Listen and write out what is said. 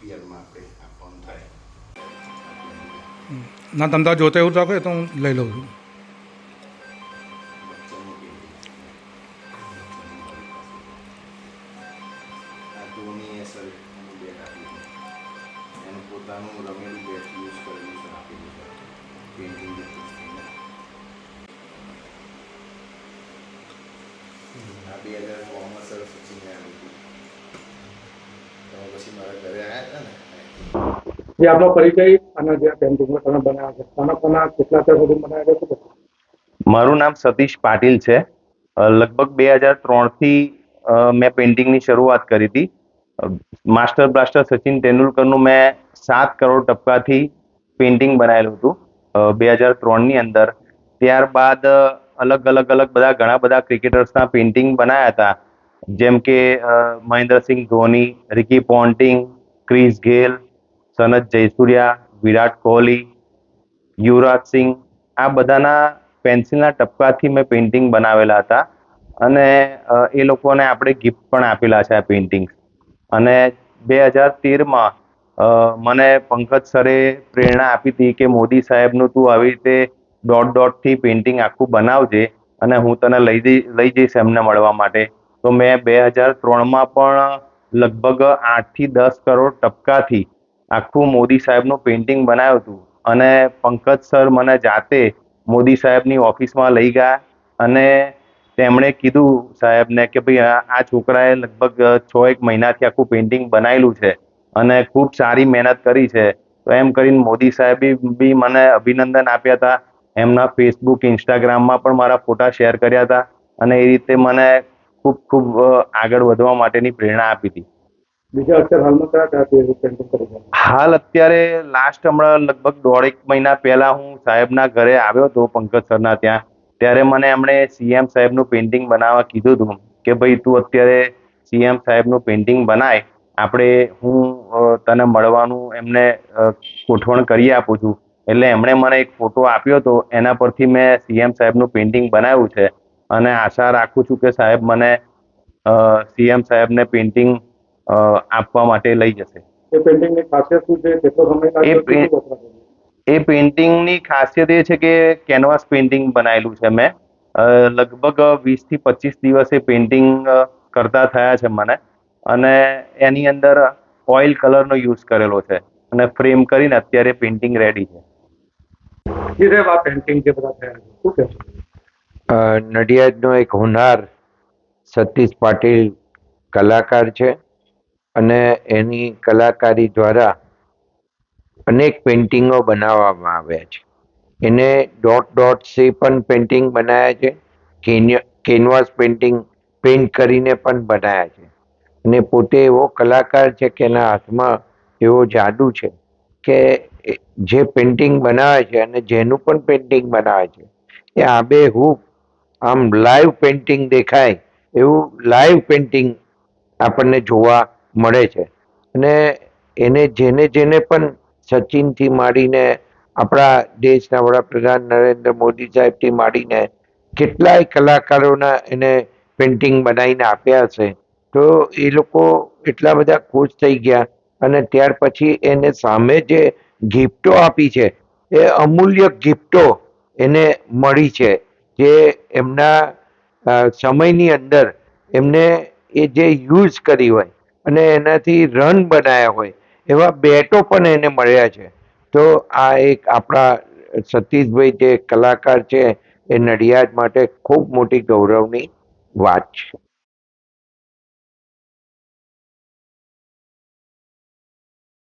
પીઆરમાં આપણે આપવાનું થાય. ના તમે જોતે એવું રાખો તો હું લઈ લઉં છું. પોતાનું રમેલું બેટ યુઝ કરેલું છે આપેલું છે પેઇન્ટિંગ આ બે હજાર નવમાં સરસ સચિને આવી હતી તો પછી મારા ઘરે આવ્યા હતા ને? જે આપનો પરિચય અને જે પેન્ટિંગમાં તમે બનાવ્યા છે તમે કોના કેટલા ત્યાં સુધી બનાવ્યા છે મારું નામ સતીશ પાટીલ છે. લગભગ બે હજાર ત્રણથી અ, મેં પેઇન્ટિંગની શરૂઆત કરી હતી. માસ્ટર બ્લાસ્ટર સચિન તેંડુલકરનું મેં સાત કરોડ ટપકાથી પેઇન્ટિંગ બનાવેલું હતું બે હજાર ત્રણની અંદર. ત્યારબાદ અલગ અલગ અલગ બધા ઘણા બધા ક્રિકેટર્સના પેઇન્ટિંગ બનાવ્યા હતા. જેમ કે Mahendra Singh Dhoni, Ricky Ponting, Chris Gayle, Sanath Jayasuriya, Virat Kohli, Yuvraj Singh, આ બધાના પેન્સિલના ટપકાથી મેં પેઇન્ટિંગ બનાવેલા હતા. અને એ લોકોને આપણે ગિફ્ટ પણ આપેલા છે આ પેઇન્ટિંગ્સ. અને બે હજાર તેરમાં મને પંકજ સરે પ્રેરણા આપી હતી કે, મોદી સાહેબનું તું આવી રીતે ડોટ ડોટથી પેઇન્ટિંગ આખું બનાવજે અને હું તને લઈ જઈ, લઈ જઈશ એમને મળવા માટે. તો મેં બે હજાર ત્રણમાં પણ લગભગ આઠથી દસ કરોડ ટપકાથી આખું મોદી સાહેબનું પેઇન્ટિંગ બનાવ્યું હતું. અને પંકજ સર મને જાતે મોદી સાહેબની ઓફિસમાં લઈ ગયા અને તેમણે કીધું સાહેબને કે ભાઈ આ છોકરાએ લગભગ છ એક મહિનાથી આખું પેઇન્ટિંગ બનાવેલું છે અને ખૂબ સારી મહેનત કરી છે. તો એમ કરીને મોદી સાહેબે બી મને અભિનંદન આપ્યા હતા. એમના ફેસબુક ઇન્સ્ટાગ્રામમાં પણ મારા ફોટા શેર કર્યા હતા અને એ રીતે મને ખૂબ ખૂબ આગળ વધવા માટેની પ્રેરણા આપી હતી. બીજા અત્યારે હાલમાં કયા? હાલ અત્યારે લાસ્ટ હમણાં લગભગ દોઢેક મહિના પહેલા હું સાહેબના ઘરે આવ્યો હતો પંકજ સરના ત્યાં. ત્યારે મને એમણે સીએમ સાહેબનું પેઇન્ટિંગ બનાવવા કીધું હતું કે ભાઈ તું અત્યારે સીએમ સાહેબનું પેઇન્ટિંગ બનાય. આપણે હું તને મળવાનું એમને ગોઠવણ કરી આપું છું. એટલે એમણે મને એક ફોટો આપ્યો હતો. એના પરથી મેં સીએમ સાહેબનું પેઇન્ટિંગ બનાવ્યું છે. અને આશા રાખું છું કે સાહેબ મને સીએમ સાહેબને પેઇન્ટિંગ આપવા માટે લઈ જશે. એ પેઇન્ટિંગની ખાસિયત એ છે? કે કેનવાસ પેઇન્ટિંગ બનાવેલું છે મેં. લગભગ વીસથી પચીસ દિવસે પેઇન્ટિંગ કરતા થયા છે મને. અને એની અંદર ઓઇલ કલરનો યુઝ કરેલો છે. અને ફ્રેમ કરીને અત્યારે પેઇન્ટિંગ રેડી છે. જી પેન્ટિંગ જે બધા થયા છે શું નડિયાદનો એક હોનાર સતીશ પાટીલ કલાકાર છે અને એની કલાકારી દ્વારા અનેક પેઇન્ટિંગો બનાવવામાં આવ્યા છે. એને ડોટ ડોટ સે પણ પેઇન્ટિંગ બનાવ્યા છે કેનવાસ પેઇન્ટિંગ પેઇન્ટ કરીને પણ બનાવ્યા છે. અને પોતે એવો કલાકાર છે કે એના હાથમાં એવો જાદુ છે કે જે પેઇન્ટિંગ બનાવે છે અને જેનું પણ પેઇન્ટિંગ બનાવે છે, એ આબેહૂબ આમ લાઈવ પેઇન્ટિંગ દેખાય એવું લાઈવ પેઇન્ટિંગ આપણને જોવા મળે છે. અને એને જેને જેને પણ સચિનથી માંડીને આપણા દેશના વડાપ્રધાન નરેન્દ્ર મોદી સાહેબથી માંડીને કેટલાય કલાકારોના એને પેઇન્ટિંગ બનાવીને આપ્યા છે, તો એ લોકો એટલા બધા ખુશ થઈ ગયા. અને ત્યાર પછી એને સામે જે ગિફ્ટો આપી છે, એ અમૂલ્ય ગિફ્ટો એને મળી છે. જે એમના સમયની અંદર એમને એ જે યુઝ કરી હોય અને એનાથી રન બનાવ્યા હોય, એવા બેટો પણ એને મળ્યા છે. તો આ એક આપણા સતીશભાઈ જે કલાકાર છે, એ નડિયાદ માટે ખૂબ મોટી ગૌરવની વાત છે.